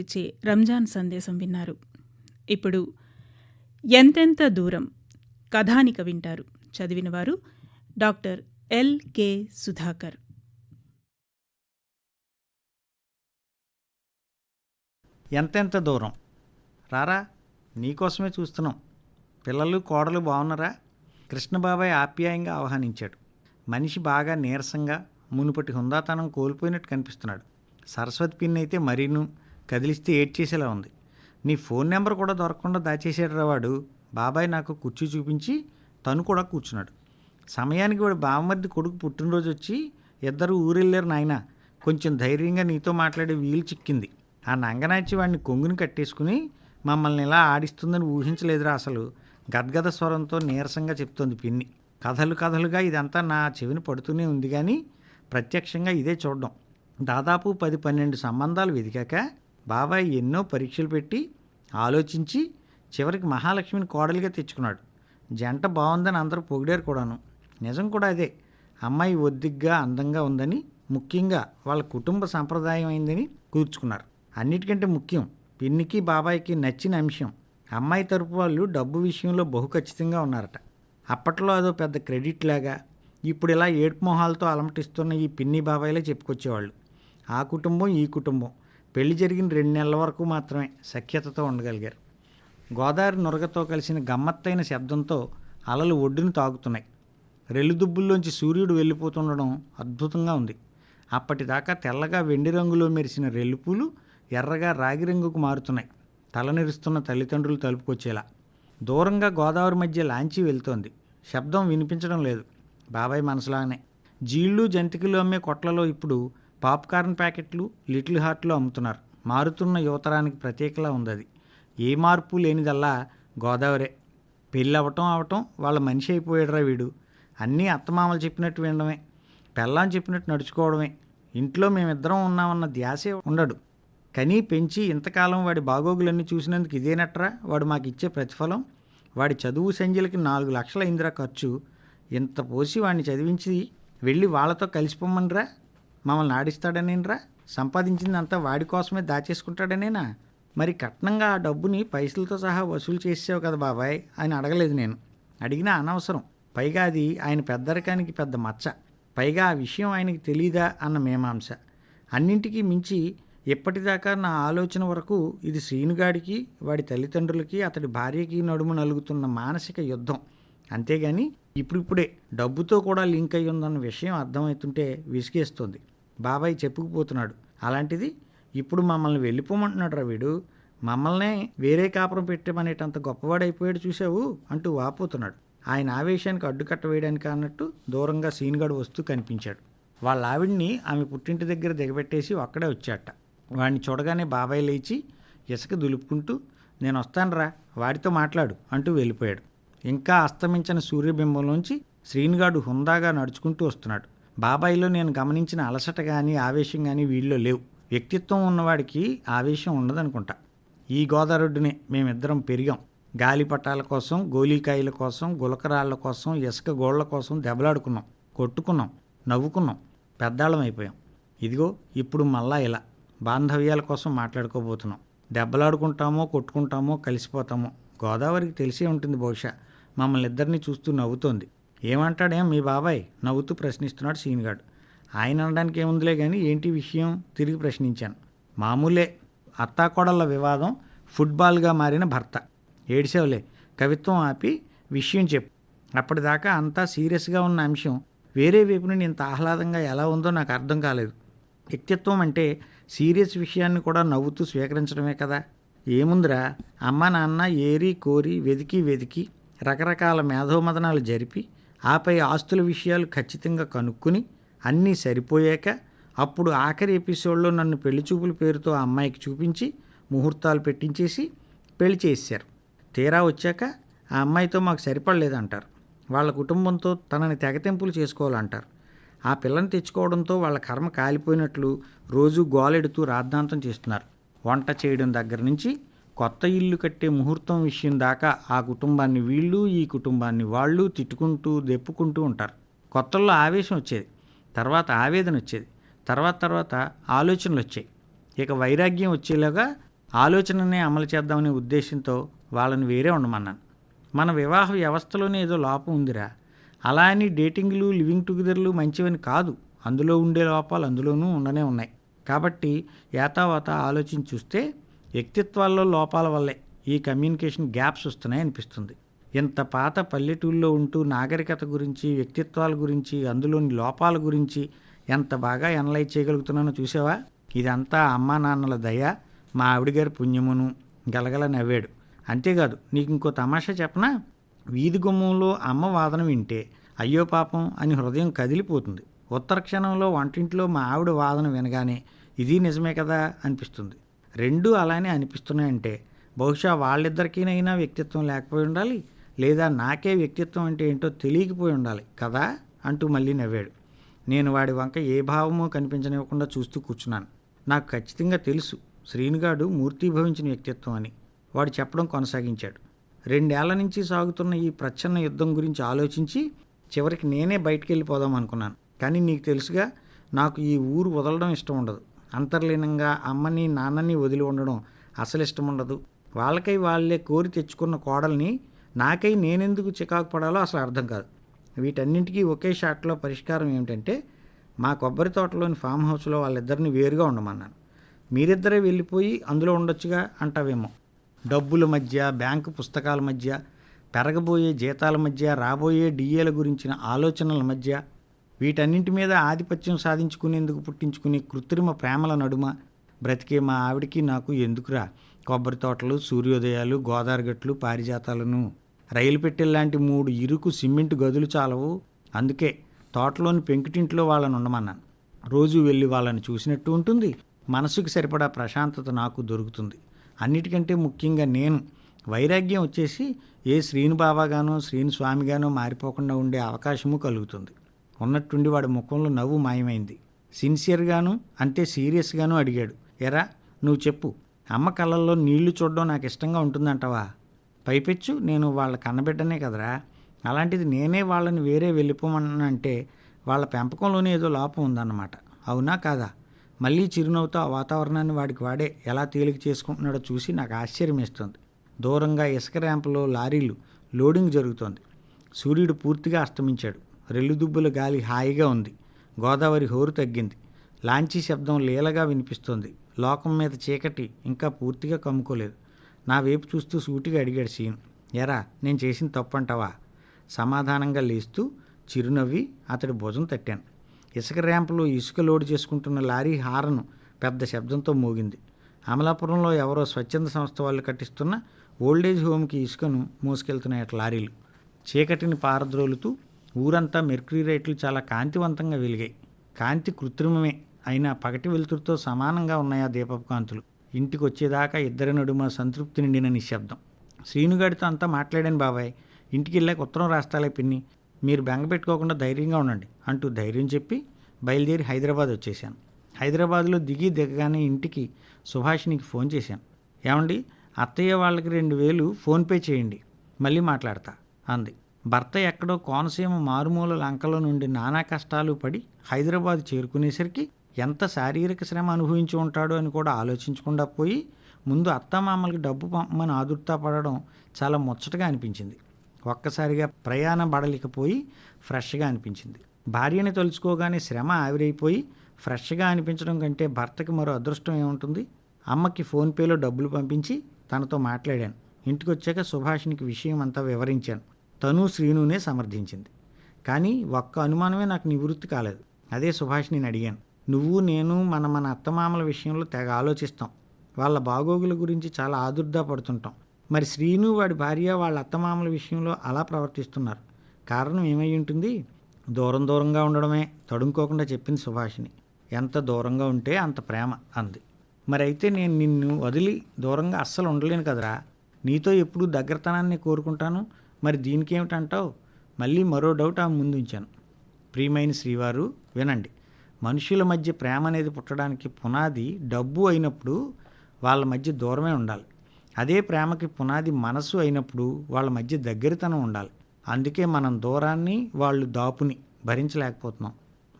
ఇచ్చే రంజాన్ సందేశం విన్నారు. ఇప్పుడు ఎంతెంత దూరం కథానిక వింటారు చదివినవారు డాక్టర్ ఎల్కే సుధాకర్. ఎంతెంత దూరం? రారా నీకోసమే చూస్తున్నాం. పిల్లలు కోడలు బాగున్నారా కృష్ణబాబాయ్ ఆప్యాయంగా ఆహ్వానించాడు. మనిషి బాగా నీరసంగా మునుపటి హుందాతనం కోల్పోయినట్టు కనిపిస్తున్నాడు. సరస్వతి పిన్ అయితే మరీను కదిలిస్తే ఏడ్చేసేలా ఉంది. నీ ఫోన్ నెంబర్ కూడా దొరకకుండా దాచేసాడు వాడు. బాబాయ్ నాకు కుర్చీ చూపించి తను కూడా కూర్చున్నాడు. సమయానికి వాడు బావమర్ది కొడుకు పుట్టినరోజు వచ్చి ఇద్దరు ఊరెళ్ళారు నాయన. కొంచెం ధైర్యంగా నీతో మాట్లాడే వీలు చిక్కింది. ఆ నంగనాచి వాడిని కొంగుని కట్టేసుకుని మమ్మల్ని ఇలా ఆడిస్తుందని ఊహించలేదురా అసలు. గద్గద స్వరంతో నీరసంగా చెప్తోంది పిన్ని. కథలు కథలుగా ఇదంతా నా చెవిని పడుతూనే ఉంది కానీ ప్రత్యక్షంగా ఇదే చూడడం. దాదాపు పది పన్నెండు సంబంధాలు వెదికాక బాబాయ్ ఎన్నో పరీక్షలు పెట్టి ఆలోచించి చివరికి మహాలక్ష్మిని కోడలిగా తెచ్చుకున్నాడు. జంట బాగుందని అందరూ పొగిడారు కూడాను. నిజం కూడా అదే. అమ్మాయి ఒద్దిగ్గా అందంగా ఉందని ముఖ్యంగా వాళ్ళ కుటుంబ సంప్రదాయం అయిందని కూర్చుకున్నారు. అన్నిటికంటే ముఖ్యం పిన్నికి బాబాయికి నచ్చిన అంశం. అమ్మాయి తరపు వాళ్ళు డబ్బు విషయంలో బహు ఖచ్చితంగా ఉన్నారట. అప్పట్లో అదో పెద్ద క్రెడిట్ లాగా ఇప్పుడు ఇలా ఏడుపు మొహాలతో అలమటిస్తున్న ఈ పిన్ని బాబాయిలే చెప్పుకొచ్చేవాళ్ళు. ఆ కుటుంబం ఈ కుటుంబం. పెళ్ళి జరిగిన రెండు నెలల వరకు మాత్రమే సఖ్యతతో ఉండగలిగారు. గోదావరి నురగతో కలిసిన గమ్మత్తైన శబ్దంతో అలలు ఒడ్డును తాగుతున్నాయి. రెల్లుదుబ్బుల్లోంచి సూర్యుడు వెళ్ళిపోతుండడం అద్భుతంగా ఉంది. అప్పటిదాకా తెల్లగా వెండి రంగులో మెరిసిన రెల్లుపూలు ఎర్రగా రాగి రంగుకు మారుతున్నాయి. తలనిరుస్తున్న తల్లిదండ్రులు తలుపుకొచ్చేలా. దూరంగా గోదావరి మధ్య లాంచీ వెళ్తోంది. శబ్దం వినిపించడం లేదు. బాబాయ్ మనసులానే జీళ్ళు జంతికలు అమ్మే కొట్లలో ఇప్పుడు పాప్కార్న్ ప్యాకెట్లు లిటిల్ హార్ట్లో అమ్ముతున్నారు. మారుతున్న యువతరానికి ప్రత్యేకలా ఉంది అది ఏ మార్పు లేనిదల్లా గోదావరే. పెళ్ళి అవ్వటం అవటం వాళ్ళ మనిషి అయిపోయాడురా వీడు. అన్నీ అత్తమామలు చెప్పినట్టు వినడమే. పెళ్ళాం చెప్పినట్టు నడుచుకోవడమే. ఇంట్లో మేమిద్దరం ఉన్నామన్న ధ్యాసే ఉండడు. కనీ పెంచి ఇంతకాలం వాడి బాగోగులన్నీ చూసినందుకు ఇదేనట్రా వాడు మాకు ఇచ్చే ప్రతిఫలం? వాడి చదువు సంజలకి నాలుగు లక్షల అయిందిరా ఖర్చు. ఇంత పోసి వాడిని చదివించి వెళ్ళి వాళ్ళతో కలిసిపోమనిరా? మమ్మల్ని ఆడిస్తాడనేనరా? సంపాదించిందంతా వాడి కోసమే దాచేసుకుంటాడనేనా? మరి కట్నంగా ఆ డబ్బుని పైసలతో సహా వసూలు చేసావు కదా బాబాయ్ అని అడగలేదు నేను. అడిగినా అనవసరం. పైగా అది ఆయన పెద్దరికానికి పెద్ద మచ్చ. పైగా ఆ విషయం ఆయనకి తెలీదా అన్న మేమాంస. అన్నింటికీ మించి ఇప్పటిదాకా నా ఆలోచన వరకు ఇది శ్రీనుగాడికి వాడి తల్లిదండ్రులకి అతడి భార్యకి నడుము నలుగుతున్న మానసిక యుద్ధం. అంతేగాని ఇప్పుడిప్పుడే డబ్బుతో కూడా లింక్ అయి ఉందన్న విషయం అర్థమవుతుంటే విసిగేస్తుంది. బాబాయ్ చెప్పుకుపోతున్నాడు. అలాంటిది ఇప్పుడు మమ్మల్ని వెళ్ళిపోమంటున్నాడు రా వీడు. మమ్మల్నే వేరే కాపురం పెట్టమనేటంత గొప్పవాడైపోయాడు చూసావు అంటూ వాపోతున్నాడు. ఆయన ఆవేశానికి అడ్డుకట్ట వేయడానికి అన్నట్టు దూరంగా సీన్గాడు వస్తూ కనిపించాడు. వాళ్ళ ఆవిడ్ని ఆమె పుట్టింటి దగ్గర దిగబెట్టేసి ఒక్కడే వచ్చాట. వాడిని చూడగానే బాబాయ్ లేచి ఇసుక దులుపుకుంటూ నేను వస్తానురా వాడితో మాట్లాడు అంటూ వెళ్ళిపోయాడు. ఇంకా అస్తమించిన సూర్యబింబంలోంచి శ్రీనుగాడు హుందాగా నడుచుకుంటూ వస్తున్నాడు. బాబాయిలో నేను గమనించిన అలసట కానీ ఆవేశం కానీ వీళ్ళలో లేవు. వ్యక్తిత్వం ఉన్నవాడికి ఆవేశం ఉండదనుకుంటా. ఈ గోదారొడ్డునే మేమిద్దరం పెరిగాం. గాలిపటాల కోసం గోలీకాయల కోసం గులకరాళ్ళ కోసం ఇసుక గోళ్ళ కోసం దెబ్బలాడుకున్నాం. కొట్టుకున్నాం. నవ్వుకున్నాం. పెద్దాళ్ళం అయిపోయాం. ఇదిగో ఇప్పుడు మళ్ళా ఇలా. బాంధవ్యాల కోసం మాట్లాడుకోబోతున్నాం. దెబ్బలాడుకుంటామో కొట్టుకుంటామో కలిసిపోతామో. గోదావరికి తెలిసే ఉంటుంది బహుశా. మమ్మల్ని ఇద్దరిని చూస్తూ నవ్వుతోంది. ఏమంటాడేం? మీ బాబాయ్ నవ్వుతూ ప్రశ్నిస్తున్నాడు సీన్గాడు. ఆయన అనడానికి ఏముందిలే కానీ ఏంటి విషయం? తిరిగి ప్రశ్నించాను. మామూలే. అత్తాకోడళ్ళ వివాదం ఫుట్బాల్గా మారిన భర్త. ఏడిసేవలే. కవిత్వం ఆపి విషయం చెప్పు. అప్పటిదాకా అంతా సీరియస్గా ఉన్న అంశం వేరే వైపు నుండి ఇంత ఆహ్లాదంగా ఎలా ఉందో నాకు అర్థం కాలేదు. వ్యక్తిత్వం అంటే సీరియస్ విషయాన్ని కూడా నవ్వుతూ స్వీకరించడమే కదా. ఏముందిరా? అమ్మ నాన్న ఏరి కోరి వెదికి వెతికి రకరకాల మేధోమదనాలు జరిపి ఆపై ఆస్తుల విషయాలు ఖచ్చితంగా కనుక్కుని అన్నీ సరిపోయాక అప్పుడు ఆఖరి ఎపిసోడ్లో నన్ను పెళ్ళి చూపుల పేరుతో ఆ అమ్మాయికి చూపించి ముహూర్తాలు పెట్టించేసి పెళ్ళి చేశారు. తీరా వచ్చాక ఆ అమ్మాయితో మాకు సరిపడలేదంటారు. వాళ్ళ కుటుంబంతో తనని తెగతెంపులు చేసుకోవాలంటారు. ఆ పిల్లని తెచ్చుకోవడంతో వాళ్ళ కర్మ కాలిపోయినట్లు రోజు గోలెడుతూ రాద్ధాంతం చేస్తున్నారు. వంట చేయడం దగ్గర నుంచి కొత్త ఇల్లు కట్టే ముహూర్తం విషయం దాకా ఆ కుటుంబాన్ని వీళ్ళు ఈ కుటుంబాన్ని వాళ్ళు తిట్టుకుంటూ దెప్పుకుంటూ ఉంటారు. కొత్తల్లో ఆవేశం వచ్చేది. తర్వాత ఆవేదన వచ్చేది. తర్వాత తర్వాత ఆలోచనలు వచ్చాయి. ఇక వైరాగ్యం వచ్చేలాగా ఆలోచననే అమలు చేద్దామనే ఉద్దేశంతో వాళ్ళని వేరే ఉండమన్నాను. మన వివాహ వ్యవస్థలోనే ఏదో లోపం ఉందిరా. అలా అని డేటింగ్లు లివింగ్ టుగెదర్లు మంచివని కాదు. అందులో ఉండే లోపాలు అందులోనూ ఉండనే ఉన్నాయి. కాబట్టి యాతావాత ఆలోచించి చూస్తే వ్యక్తిత్వాల్లో లోపాల వల్లే ఈ కమ్యూనికేషన్ గ్యాప్స్ వస్తున్నాయి అనిపిస్తుంది. ఇంత పాత పల్లెటూళ్ళలో ఉంటూ నాగరికత గురించి వ్యక్తిత్వాల గురించి అందులోని లోపాల గురించి ఎంత బాగా ఎనలైజ్ చేయగలుగుతున్నానో చూసావా? ఇదంతా అమ్మా నాన్నల దయ మా ఆవిడ గారి పుణ్యమును గలగల నవ్వాడు. అంతేకాదు నీకు ఇంకో తమాషా చెప్పనా? వీధి గుమ్మంలో అమ్మ వాదన వింటే అయ్యో పాపం అని హృదయం కదిలిపోతుంది. ఉత్తర క్షణంలో వంటింట్లో మా ఆవిడ వాదన వినగానే ఇది నిజమే కదా? అనిపిస్తుంది. రెండూ అలానే అనిపిస్తున్నాయంటే బహుశా వాళ్ళిద్దరికీనైనా వ్యక్తిత్వం లేకపోయి ఉండాలి లేదా నాకే వ్యక్తిత్వం అంటే ఏంటో తెలియకపోయి ఉండాలి కదా? అంటూ మళ్ళీ నవ్వాడు. నేను వాడి వంక ఏ భావమో కనిపించనివ్వకుండా చూస్తూ కూర్చున్నాను. నాకు ఖచ్చితంగా తెలుసు శ్రీనుగాడు మూర్తిభవించిన వ్యక్తిత్వం అని. వాడు చెప్పడం కొనసాగించాడు. రెండేళ్ళ నుంచి సాగుతున్న ఈ ప్రచ్ఛన్న యుద్ధం గురించి ఆలోచించి చివరికి నేనే బయటికి వెళ్ళిపోదాం అనుకున్నాను. కానీ నీకు తెలుసుగా నాకు ఈ ఊరు వదలడం ఇష్టం ఉండదు. అంతర్లీనంగా అమ్మని నాన్నని వదిలి ఉండడం అసలు ఇష్టం ఉండదు. వాళ్ళకై వాళ్ళే కోరి తెచ్చుకున్న కోడల్ని నాకై నేనెందుకు చికాకు పడాలో అసలు అర్థం కాదు. వీటన్నింటికీ ఒకే షాట్లో పరిష్కారం ఏమిటంటే మా కొబ్బరి తోటలోని ఫామ్ హౌస్లో వాళ్ళిద్దరిని వేరుగా ఉండమన్నాను. మీరిద్దరే వెళ్ళిపోయి అందులో ఉండొచ్చుగా అంటావేమో. డబ్బుల మధ్య బ్యాంకు పుస్తకాల మధ్య పెరగబోయే జీతాల మధ్య రాబోయే డిఏల గురించిన ఆలోచనల మధ్య వీటన్నింటి మీద ఆధిపత్యం సాధించుకునేందుకు పుట్టించుకునే కృత్రిమ ప్రేమల నడుమ బ్రతికే మా ఆవిడికి నాకు ఎందుకురా? కొబ్బరి తోటలు సూర్యోదయాలు గోదావరిగట్లు పారిజాతాలను. రైలు పెట్టెల్లాంటి మూడు ఇరుకు సిమెంట్ గదులు చాలవు. అందుకే తోటలోని పెంకుటింట్లో వాళ్ళని ఉండమన్నాను. రోజు వెళ్ళి వాళ్ళని చూసినట్టు ఉంటుంది. మనసుకు సరిపడా ప్రశాంతత నాకు దొరుకుతుంది. అన్నిటికంటే ముఖ్యంగా నేను. వైరాగ్యం వచ్చేసి ఏ శ్రీను బాబాగానో శ్రీను స్వామిగానో మారిపోకుండా ఉండే అవకాశము కలుగుతుంది. ఉన్నట్టుండి వాడి ముఖంలో నవ్వు మాయమైంది. సిన్సియర్గాను అంతే సీరియస్గాను అడిగాడు. ఎరా నువ్వు చెప్పు. అమ్మ కళ్ళల్లో నీళ్ళు చూడడం నాకు ఇష్టంగా ఉంటుందంటవా? పైపెచ్చు నేను వాళ్ళ కన్నబిడ్డనే కదరా. అలాంటిది నేనే వాళ్ళని వేరే వెళ్ళిపోమనంటే వాళ్ళ పెంపకంలోనే ఏదో లోపం ఉందన్నమాట. అవునా కాదా? మళ్ళీ చిరునవ్వుతో ఆ వాతావరణాన్ని వాడికి వాడే ఎలా తేలిక చేసుకుంటున్నాడో చూసి నాకు ఆశ్చర్యమేస్తుంది. దూరంగా ఇసుక ర్యాంపులో లారీలు లోడింగ్ జరుగుతోంది. సూర్యుడు పూర్తిగా అస్తమించాడు. రెల్లుదుబ్బుల గాలి హాయిగా ఉంది. గోదావరి హోరు తగ్గింది. లాంచీ శబ్దం లీలగా వినిపిస్తోంది. లోకం మీద చీకటి ఇంకా పూర్తిగా కమ్ముకోలేదు. నా వైపు చూస్తూ సూటిగా అడిగాడు సీను. ఎరా నేను చేసిన తప్పంటావా? సమాధానంగా లేస్తూ చిరునవ్వి అతడి భుజం తట్టాను. ఇసుక ర్యాంపులో ఇసుక లోడ్ చేసుకుంటున్న లారీ హారను పెద్ద శబ్దంతో మోగింది. అమలాపురంలో ఎవరో స్వచ్ఛంద సంస్థ వాళ్ళు కట్టిస్తున్న ఓల్డేజ్ హోమ్కి ఇసుకను మోసుకెళ్తున్నాయట లారీలు. చీకటిని పారద్రోలుతూ ఊరంతా మెర్క్యూరీ రేట్లు చాలా కాంతివంతంగా వెలిగాయి. కాంతి కృత్రిమమే అయినా పగటి వెలుతురుతో సమానంగా ఉన్నాయా దీపపు కాంతులు. ఇంటికి వచ్చేదాకా ఇద్దరి నడుమ సంతృప్తి నిండిన నిశ్శబ్దం. శ్రీనుగాడితో అంతా మాట్లాడాను బాబాయ్. ఇంటికి వెళ్ళాక ఉత్తరం రాస్తాలే పిన్ని. మీరు బెంగ పెట్టుకోకుండా ధైర్యంగా ఉండండి అంటూ ధైర్యం చెప్పి బయలుదేరి హైదరాబాద్ వచ్చేసాను హైదరాబాద్లో దిగి దిగగానే ఇంటికి సుభాషినికి ఫోన్ చేశాను. ఏమండి? అత్తయ్య వాళ్ళకి రెండు వేలు ఫోన్పే చేయండి. మళ్ళీ మాట్లాడతా అంది. భర్త ఎక్కడో కోనసీమ మారుమూల లంకలో నుండి నానా కష్టాలు పడి హైదరాబాద్ చేరుకునేసరికి ఎంత శారీరక శ్రమ అనుభవించి ఉంటాడో అని కూడా ఆలోచించకుండా పోయి ముందు అత్తమామలకి డబ్బు పంపమని ఆదుర్తా పడడం చాలా ముచ్చటగా అనిపించింది. ఒక్కసారిగా ప్రయాణం పడలేకపోయి ఫ్రెష్గా అనిపించింది. భార్యని తలుచుకోగానే శ్రమ ఆవిరైపోయి ఫ్రెష్గా అనిపించడం కంటే భర్తకి మరో అదృష్టం ఏముంటుంది? అమ్మకి ఫోన్పేలో డబ్బులు పంపించి తనతో మాట్లాడాను. ఇంటికి వచ్చాక సుభాషినికి విషయం అంతా వివరించాను. తను శ్రీనునే సమర్థించింది. కానీ ఒక్క అనుమానమే నాకు నివృత్తి కాలేదు. అదే సుభాష్ నేను అడిగాను. నువ్వు నేను మన మన అత్తమామల విషయంలో తెగ ఆలోచిస్తాం. వాళ్ళ బాగోగుల గురించి చాలా ఆదుర్దా పడుతుంటాం. మరి శ్రీను వాడి భార్య వాళ్ళ అత్తమామల విషయంలో అలా ప్రవర్తిస్తున్నారు. కారణం ఏమై ఉంటుంది? దూరం దూరంగా ఉండడమే. తడుముకోకుండా చెప్పింది సుభాషిని. ఎంత దూరంగా ఉంటే అంత ప్రేమ అంది. మరి అయితే నేను నిన్ను వదిలి దూరంగా అస్సలు ఉండలేను కదరా. నీతో ఎప్పుడూ దగ్గరతనాన్ని కోరుకుంటాను. మరి దీనికి ఏమిటంటావు మళ్ళీ మరో డౌట్ ఆమె ముందు ఉంచాను. ప్రియమైన శ్రీవారు వినండి. మనుషుల మధ్య ప్రేమ అనేది పుట్టడానికి పునాది డబ్బు అయినప్పుడు వాళ్ళ మధ్య దూరమే ఉండాలి. అదే ప్రేమకి పునాది మనసు అయినప్పుడు వాళ్ళ మధ్య దగ్గరతనం ఉండాలి. అందుకే మనం దూరాన్ని వాళ్ళు దాపుని భరించలేకపోతున్నాం.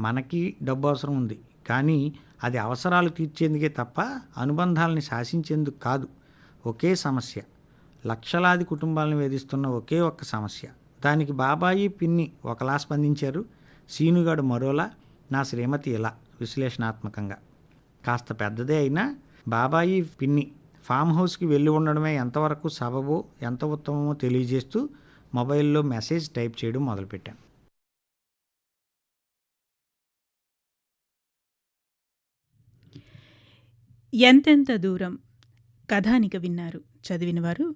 మనకి డబ్బు అవసరం ఉంది. కానీ అది అవసరాలు తీర్చేందుకే తప్ప అనుబంధాలని శాసించేందుకు కాదు. ఒకే సమస్య. లక్షలాది కుటుంబాలను వేధిస్తున్న ఒకే ఒక్క సమస్య. దానికి బాబాయి పిన్ని ఒకలా స్పందించారు. సీనుగాడు మరోలా నా శ్రీమతి ఇలా విశ్లేషణాత్మకంగా. కాస్త పెద్దదే అయినా బాబాయి పిన్ని ఫామ్ హౌస్కి వెళ్ళి ఉండడమే ఎంతవరకు సబబో ఎంత ఉత్తమమో తెలియజేస్తూ మొబైల్లో మెసేజ్ టైప్ చేయడం మొదలుపెట్టాను. ఎంతెంత దూరం? కథానిక విన్నారు. చదివినవారు